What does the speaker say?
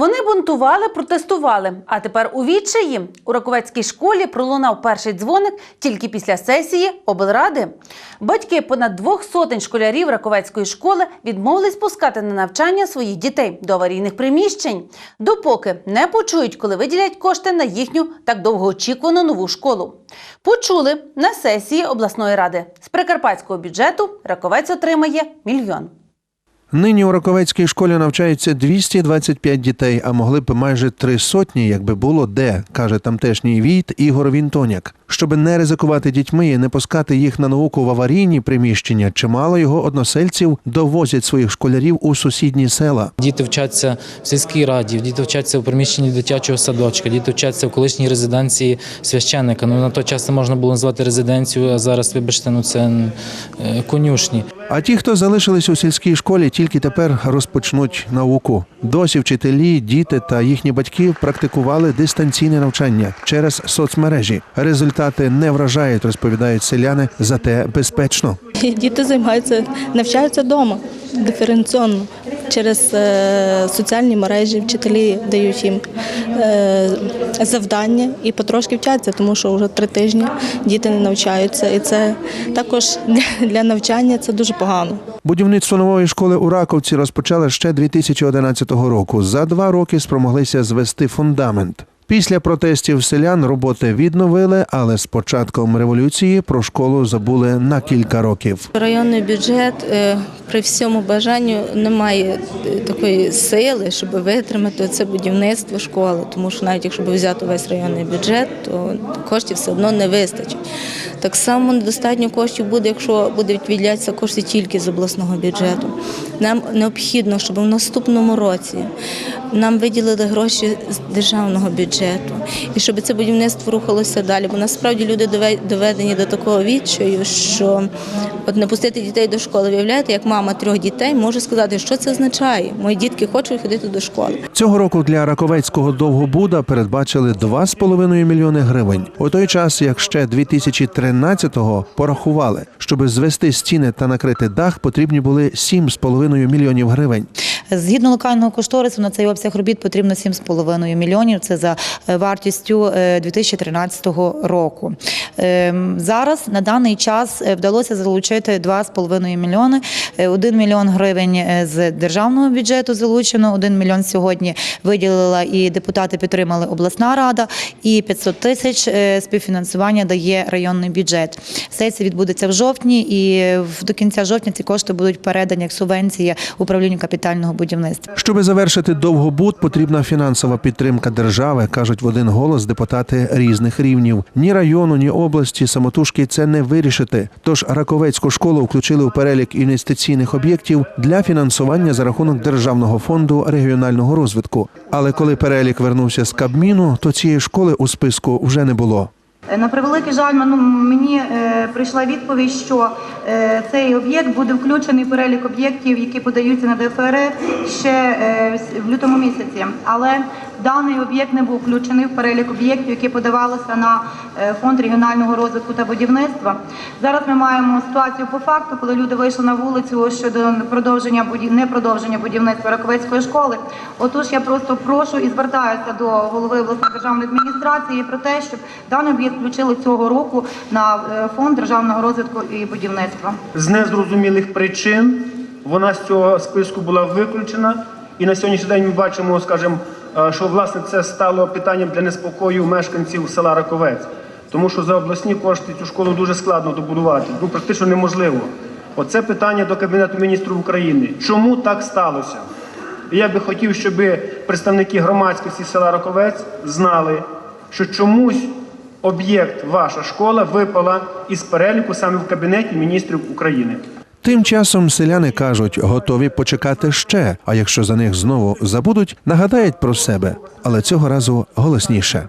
Вони бунтували, протестували. А тепер у відчаї у Раковецькій школі пролунав перший дзвоник тільки після сесії облради. Батьки понад двох сотень школярів Раковецької школи відмовились пускати на навчання своїх дітей до аварійних приміщень, допоки не почують, коли виділять кошти на їхню так довгоочікувану нову школу. Почули на сесії обласної ради. З прикарпатського бюджету Раковець отримає мільйон. Нині у Раковецькій школі навчається 225 дітей, а могли б майже три сотні, якби було де, каже тамтешній війт Ігор Вінтоняк. Щоби не ризикувати дітьми і не пускати їх на науку в аварійні приміщення, чимало його односельців довозять своїх школярів у сусідні села. Діти вчаться в сільській раді, діти вчаться в приміщенні дитячого садочка, діти вчаться в колишній резиденції священника. Ну на той час це можна було назвати резиденцією, а зараз, вибачте, ну це е, конюшні. А ті, хто залишились у сільській школі, тільки тепер розпочнуть науку. Досі вчителі, діти та їхні батьки практикували дистанційне навчання через соцмережі. Результати не вражають, розповідають селяни, зате безпечно. Діти займаються, навчаються вдома диференційно через е, соціальні мережі. Вчителі дають їм е, завдання і потрошки вчаться, тому що вже три тижні діти не навчаються. І це також для, навчання це дуже погано. Будівництво нової школи у Раковці розпочали ще 2011 року. За два роки спромоглися звести фундамент. Після протестів селян роботи відновили, але з початком революції про школу забули на кілька років. Районний бюджет е, при всьому бажанню не має е, такої сили, щоб витримати це будівництво школи. Тому що навіть якщо взяти весь районний бюджет, то коштів все одно не вистачить. Так само недостатньо коштів буде, якщо будуть відділятися кошти тільки з обласного бюджету. Нам необхідно, щоб в наступному році нам виділили гроші з державного бюджету і щоб це будівництво рухалося далі. Бо насправді люди дове- доведені до такого відчаю, що от не пустити дітей до школи. Виявляєте, як мама трьох дітей може сказати, що це означає. Мої дітки хочуть ходити до школи. Цього року для Раковецького Довгобуда передбачили 2,5 мільйони гривень. У той час, як ще 2013-го порахували, щоб звести стіни та накрити дах, потрібні були 7,5 мільйонів гривень. Згідно локального кошторису на цей обсяг робіт потрібно 7,5 мільйонів. Це за е, вартістю е, 2013 року. Ем, Зараз на даний час е, вдалося залучити 2,5 мільйони. Е, 1 мільйон гривень е, з державного бюджету залучено, 1 мільйон сьогодні виділила і депутати підтримали обласна рада, і 500 тисяч е, співфінансування дає районний бюджет. Сесія відбудеться в жовтні, і до кінця жовтня ці кошти будуть передані як субвенція управлінню капітального будівництва. Щоби завершити довгобуд, потрібна фінансова підтримка держави, кажуть в один голос депутати різних рівнів. Ні району, ні області самотужки це не вирішити. Тож Раковецьку школу включили у перелік інвестиційних об'єктів для фінансування за рахунок державного фонду регіонального розвитку. Але коли перелік вернувся з Кабміну, то цієї школи у списку вже не було. Е, На превеликий жаль, ну, мені е, прийшла відповідь, що е, цей об'єкт буде включений в перелік об'єктів, які подаються на ДФР ще в лютому місяці. Але даний об'єкт не був включений в перелік об'єктів, які подавалися на е, фонд регіонального розвитку та будівництва. Зараз ми маємо ситуацію по факту, коли люди вийшли на вулицю щодо продовження будів... не продовження будівництва Раковецької школи. Отож, я просто прошу і звертаюся до голови обласної державної адміністрації про те, щоб даний об'єкт включили цього року на е, фонд державного розвитку і будівництва. з незрозумілих причин вона з цього списку була виключена. І на сьогоднішній день ми бачимо, скажімо, що власне це стало питанням для неспокою мешканців села Раковець. Тому що за обласні кошти цю школу дуже складно добудувати, ну практично неможливо. Оце питання до Кабінету міністрів України. Чому так сталося? Я би хотів, щоб представники громадськості села Раковець знали, що чомусь об'єкт ваша школа випала із переліку саме в Кабінеті міністрів України. Тим часом селяни кажуть, готові почекати ще. А якщо за них знову забудуть, нагадають про себе, але цього разу голосніше.